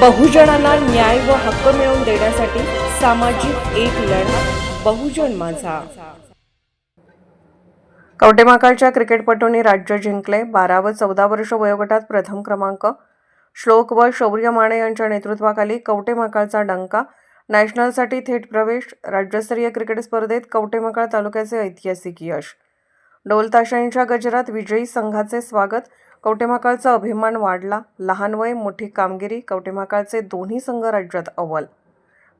बहुजनांना न्याय व हक्क मिळवून देण्यासाठी सामाजिक एक लढा बहुजन माझा. कवटेमाकाळच्या क्रिकेटपटूंनी राज्य जिंकले. बारा व चौदा वर्ष वयोगटात प्रथम क्रमांक. श्लोक व शौर्य माने यांच्या नेतृत्वाखाली कवटेमाकाळचा डंका. नॅशनलसाठी थेट प्रवेश. राज्यस्तरीय क्रिकेट स्पर्धेत कवटेमाकाळ तालुक्याचे ऐतिहासिक यश. ढोलताशांच्या गजरात विजयी संघाचे स्वागत. कवटेमाकाळचा अभिमान वाढला. लहान वय मोठी कामगिरी कवटेमाकाळचे दोन्ही संघ राज्यात अव्वल.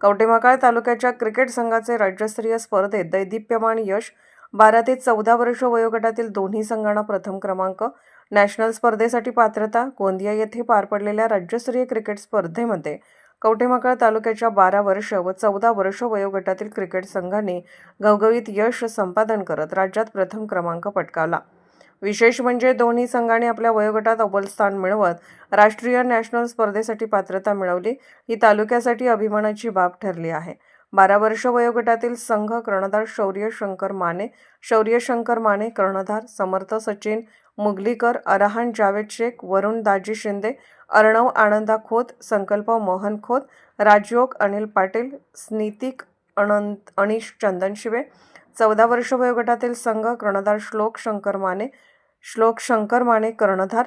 कवटेमाकाळ तालुक्याच्या क्रिकेट संघाचे राज्यस्तरीय स्पर्धेत दैदिप्यमान यश बारा ते चौदा वर्ष वयोगटातील दोन्ही संघांना प्रथम क्रमांक नॅशनल स्पर्धेसाठी पात्रता गोंदिया येथे पार पडलेल्या राज्यस्तरीय क्रिकेट स्पर्धेमध्ये कवटेमाकाळ तालुक्याच्या बारा वर्ष व चौदा वर्ष वयोगटातील क्रिकेट संघांनी घवघवीत यश संपादन करत राज्यात प्रथम क्रमांक पटकावला. विशेष म्हणजे दोन्ही संघांनी आपल्या वयोगटात अव्वल स्थान मिळवत राष्ट्रीय नॅशनल स्पर्धेसाठी पात्रता मिळवली ही तालुक्यासाठी अभिमानाची बाब ठरली आहे. बारा वर्ष वयोगटातील संघ कर्णधार शौर्य शंकर माने शौर्य शंकर माने कर्णधार समर्थ सचिन मुगलीकर अरहान जावेद शेख वरुण दाजी शिंदे अर्णव आनंदा खोत संकल्प मोहन खोत राजयोग अनिल पाटील स्नितिक अनंत अनिश चंदनशिवे चौदा वर्ष वयोगटातील संघ कर्णधार श्लोक शंकर माने श्लोक शंकर माने कर्णधार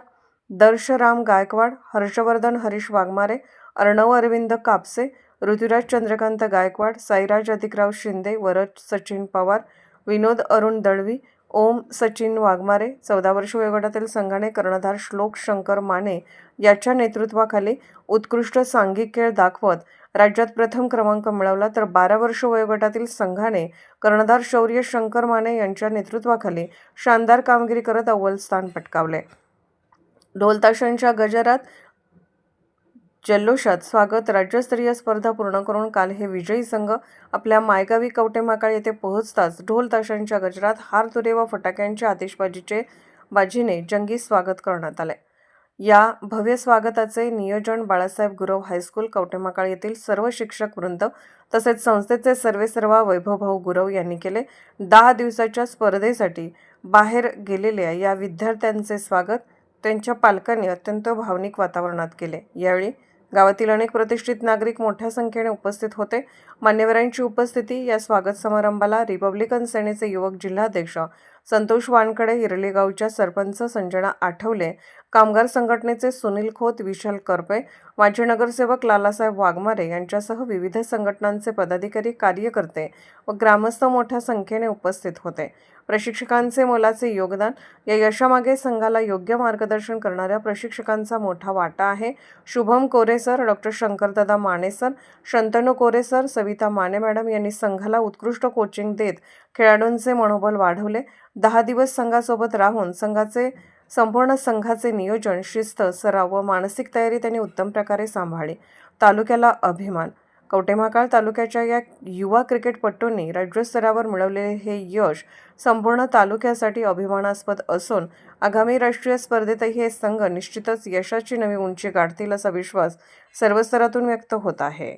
दर्शराम गायकवाड हर्षवर्धन हरीश वाघमारे अर्णव अरविंद कापसे ऋतुराज चंद्रकांत गायकवाड साईराज अधिकराव शिंदे वरद सचिन पवार विनोद अरुण दळवी ओम सचिन वाघमारे चौदा वर्ष वयोगटातील संघाने कर्णधार श्लोक शंकर माने याच्या नेतृत्वाखाली उत्कृष्ट सांघिक खेळ दाखवत राज्यात प्रथम क्रमांक मिळवला. तर बारा वर्ष वयोगटातील संघाने कर्णधार शौर्य शंकर माने यांच्या नेतृत्वाखाली शानदार कामगिरी करत अव्वल स्थान पटकावले. ढोलताशांच्या गजरात जल्लोषात स्वागत. राज्यस्तरीय स्पर्धा पूर्ण करून काल हे विजयी संघ आपल्या मायगावी कवटेमाकाळ येथे पोहोचताच ढोल ताशांच्या गजरात हार तुरे व फटाक्यांच्या आतिषबाजीचे बाजीने जंगी स्वागत करण्यात आले. या भव्य स्वागताचे नियोजन बाळासाहेब गुरव हायस्कूल कवटेमाकाळ येथील सर्व शिक्षक वृंद तसेच संस्थेचे सर्वेसर्वा वैभवभाऊ गुरव यांनी केले. दहा दिवसाच्या स्पर्धेसाठी बाहेर गेलेल्या या विद्यार्थ्यांचे स्वागत त्यांच्या पालकांनी अत्यंत भावनिक वातावरणात केले. यावेळी गावातील अनेक प्रतिष्ठित नागरिक मोठ्या संख्येने उपस्थित होते. मान्यवरांची उपस्थिती या स्वागत समारंभाला रिपब्लिकन सेनेचे युवक जिल्हाध्यक्ष संतोष वानकडे हिरलेगावच्या सरपंच संजना आठवले कामगार संघटनेचे सुनील खोत विशाल करपे माजी नगरसेवक लालासाहेब वाघमारे यांच्यासह विविध संघटनांचे पदाधिकारी कार्यकर्ते व ग्रामस्थ मोठ्या संख्येने उपस्थित होते. प्रशिक्षकांचे मोलाचे योगदान या यशामागे संघाला योग्य मार्गदर्शन करणाऱ्या प्रशिक्षकांचा मोठा वाटा आहे. शुभम कोरेसर डॉक्टर शंकरदादा माने सर शंतनू कोरेसर सविता माने मॅडम यांनी संघाला उत्कृष्ट कोचिंग देत खेळाडूंचे मनोबल वाढवले. दहा दिवस संघासोबत राहून संघाचे संपूर्ण संघाचे नियोजन शिस्त सराव व मानसिक तयारी त्यांनी उत्तम प्रकारे सांभाळली. तालुक्याला अभिमान. कवटेमहाकाळ तालुक्याच्या या युवा क्रिकेटपटूंनी राज्यस्तरावर मिळवलेले हे यश संपूर्ण तालुक्यासाठी अभिमानास्पद असून आगामी राष्ट्रीय स्पर्धेतही हे संघ निश्चितच यशाची नवी उंची गाठतील असा विश्वास सर्व स्तरातून व्यक्त होत आहे.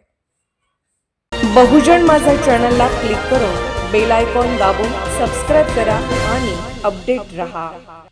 बहुजन माझा चॅनलला क्लिक करून बेल आयकॉन दाबून सबस्क्राईब करा आणि अपडेट रहा.